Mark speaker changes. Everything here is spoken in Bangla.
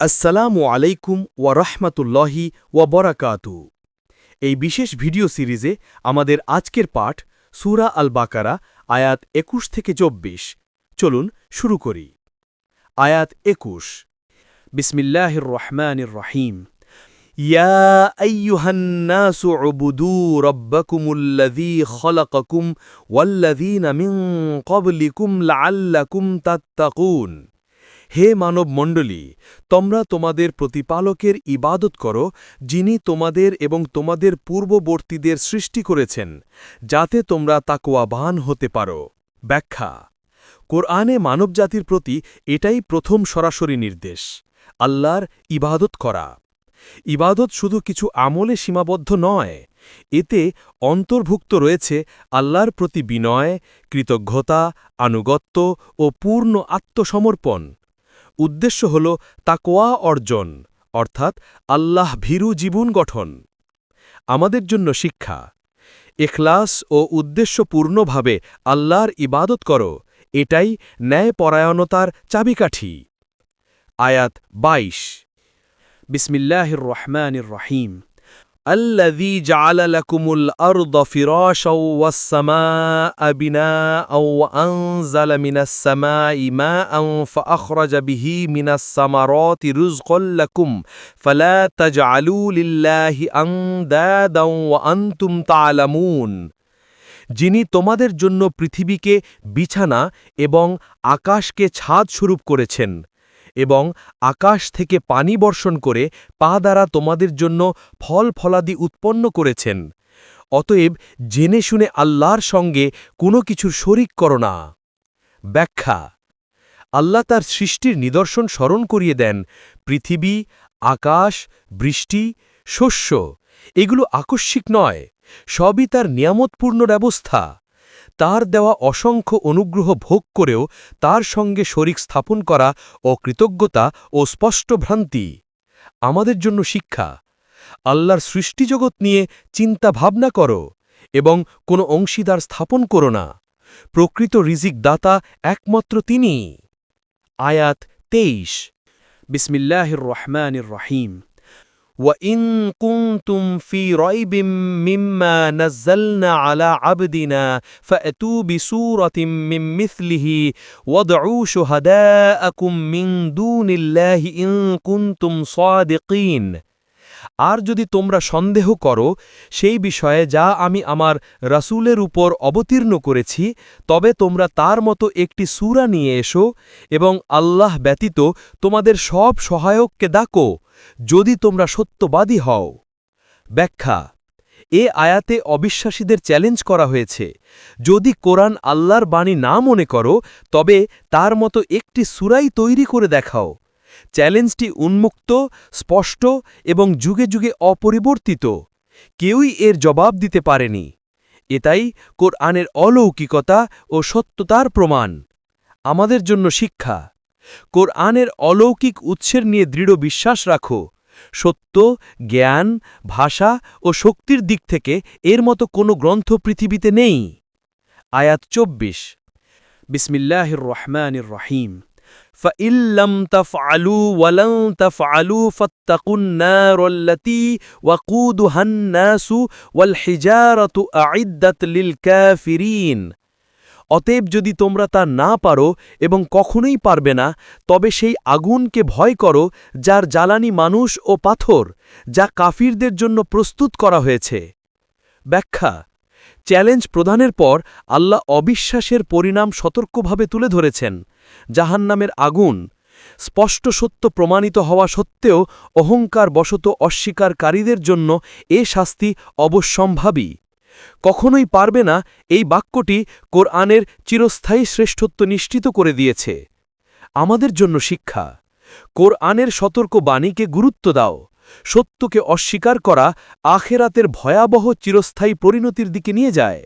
Speaker 1: আসসালামু আলাইকুম ওয়া রাহমাতুল্লাহি ওয়া বরাকাতু। এই বিশেষ ভিডিও সিরিজে আমাদের আজকের পাঠ সূরা আল বাকারা আয়াত একুশ থেকে চব্বিশ। চলুন শুরু করি। আয়াত একুশ। বিসমিল্লাহির রহমানির রহিম। ইয়া আইয়ুহান্নাসু উবুদু রাব্বাকুমুল্লাযী খলাকাকুম ওয়াল্লাযীনা মিন ক্বাবলিকুম লাআল্লাকুম তাত্তাকুন। হে মানব মণ্ডলী তোমরা তোমাদের প্রতিপালকের ইবাদত করো, যিনি তোমাদের এবং তোমাদের পূর্ববর্তীদের সৃষ্টি করেছেন, যাতে তোমরা তাকোয়াবান হতে পারো। ব্যাখ্যা, কোরআনে মানবজাতির প্রতি এটাই প্রথম সরাসরি নির্দেশ, আল্লাহর ইবাদত করা। ইবাদত শুধু কিছু আমলে সীমাবদ্ধ নয়, এতে অন্তর্ভুক্ত রয়েছে আল্লাহর প্রতি বিনয়, কৃতজ্ঞতা, আনুগত্য ও পূর্ণ আত্মসমর্পণ। উদ্দেশ্য হল তাকোয়া অর্জন, অর্থাৎ আল্লাহ ভীরু জীবন গঠন। আমাদের জন্য শিক্ষা এখলাস ও উদ্দেশ্যপূর্ণভাবে আল্লাহর ইবাদত কর, এটাই ন্যায়পরায়ণতার চাবিকাঠি। আয়াত ২২ বিসমিল্লাহির রহমানির রহিম। الذي جعل لكم الأرض فراشا والسماء بناء وأنزل من السماء ماء فأخرج به من الثمرات رزقا لكم فلا تجعلوا لله أندادا وأنتم تعلمون যিনি তোমাদের জন্য পৃথিবীকে বিছানা এবং আকাশকে ছাদ স্বরূপ করেছেন এবং আকাশ থেকে পানি বর্ষণ করে পা দ্বারা তোমাদের জন্য ফল ফলাদি উৎপন্ন করেছেন। অতএব জেনে শুনে আল্লাহর সঙ্গে কোনো কিছুর শরিক করো না। ব্যাখ্যা, আল্লাহ তার সৃষ্টির নিদর্শন স্মরণ করিয়ে দেন। পৃথিবী, আকাশ, বৃষ্টি, শস্য, এগুলো আকস্মিক নয়, সবই তার নিয়ামতপূর্ণ ব্যবস্থা। তার দেওয়া অসংখ্য অনুগ্রহ ভোগ করেও তার সঙ্গে শরিক স্থাপন করা অকৃতজ্ঞতা ও স্পষ্ট ভ্রান্তি। আমাদের জন্য শিক্ষা। আল্লাহর সৃষ্টিজগৎ নিয়ে চিন্তা ভাবনা করো এবং কোনো অংশীদার স্থাপন করো না। প্রকৃত রিজিক দাতা একমাত্র তিনি আয়াত তেইশ। বিসমিল্লাহির রহমানির রহিম। وَإِن كُنتُمْ فِي رَيْبٍ مِّمَّا نَزَّلْنَا عَلَى عَبْدِنَا فَأْتُوا بِسُورَةٍ مِّن مِّثْلِهِ وَادْعُوا شُهَدَاءَكُم مِّن دُونِ اللَّهِ إِن كُنتُمْ صَادِقِينَ আর যদি তোমরা সন্দেহ করো সেই বিষয়ে যা আমি আমার রাসূলের উপর অবতীর্ণ করেছি তবে তোমরা তার মতো একটি সূরা নিয়ে এসো এবং আল্লাহ ব্যতীত তোমাদের সব সহায়ককে ডাকো যদি তোমরা সত্যবাদী হও। ব্যাখ্যা, এ আয়াতে অবিশ্বাসীদের চ্যালেঞ্জ করা হয়েছে। যদি কোরআন আল্লাহর বাণী না মনে করো, তবে তার মতো একটি সুরাই তৈরি করে দেখাও। চ্যালেঞ্জটি উন্মুক্ত, স্পষ্ট এবং যুগে যুগে অপরিবর্তিত। কেউই এর জবাব দিতে পারেনি। এটাই কোরআনের অলৌকিকতা ও সত্যতার প্রমাণ। আমাদের জন্য শিক্ষা। কোরআনের অলৌকিক উৎসের নিয়ে দৃঢ় বিশ্বাস রাখো সত্য জ্ঞান ভাষা ও শক্তির দিক থেকে এর মতো কোনো গ্রন্থ পৃথিবীতে নেই আয়াত চব্বিশ বিসমিল্লাহির রহমানির রহিম فإن لم تفعلوا ولن تفعلوا فاتقوا النار التي وقودها الناس والحجارة أعدت للكافرين অতএব যদি তোমরা তা না পারো এবং কখনোই পারবে না, তবে সেই আগুনকে ভয় করো, যার জ্বালানি মানুষ ও পাথর, যা কাফিরদের জন্য প্রস্তুত করা হয়েছে। ব্যাখ্যা, চ্যালেঞ্জ প্রদানের পর আল্লাহ অবিশ্বাসের পরিণাম সতর্কভাবে তুলে ধরেছেন, জাহান্নামের আগুন। স্পষ্ট সত্য প্রমাণিত হওয়া সত্ত্বেও অহংকার বশত অস্বীকারীদের জন্য এ শাস্তি অবশ্যম্ভাবী। কখনোই পারবে না এই বাক্যটি কোরআনের চিরস্থায়ী শ্রেষ্ঠত্ব নিশ্চিত করে দিয়েছে। আমাদের জন্য শিক্ষা, কোরআনের সতর্ক বাণীকে গুরুত্ব দাও, সত্যকে অস্বীকার করা আখেরাতের ভয়াবহ চিরস্থায়ী পরিণতির দিকে নিয়ে যায়।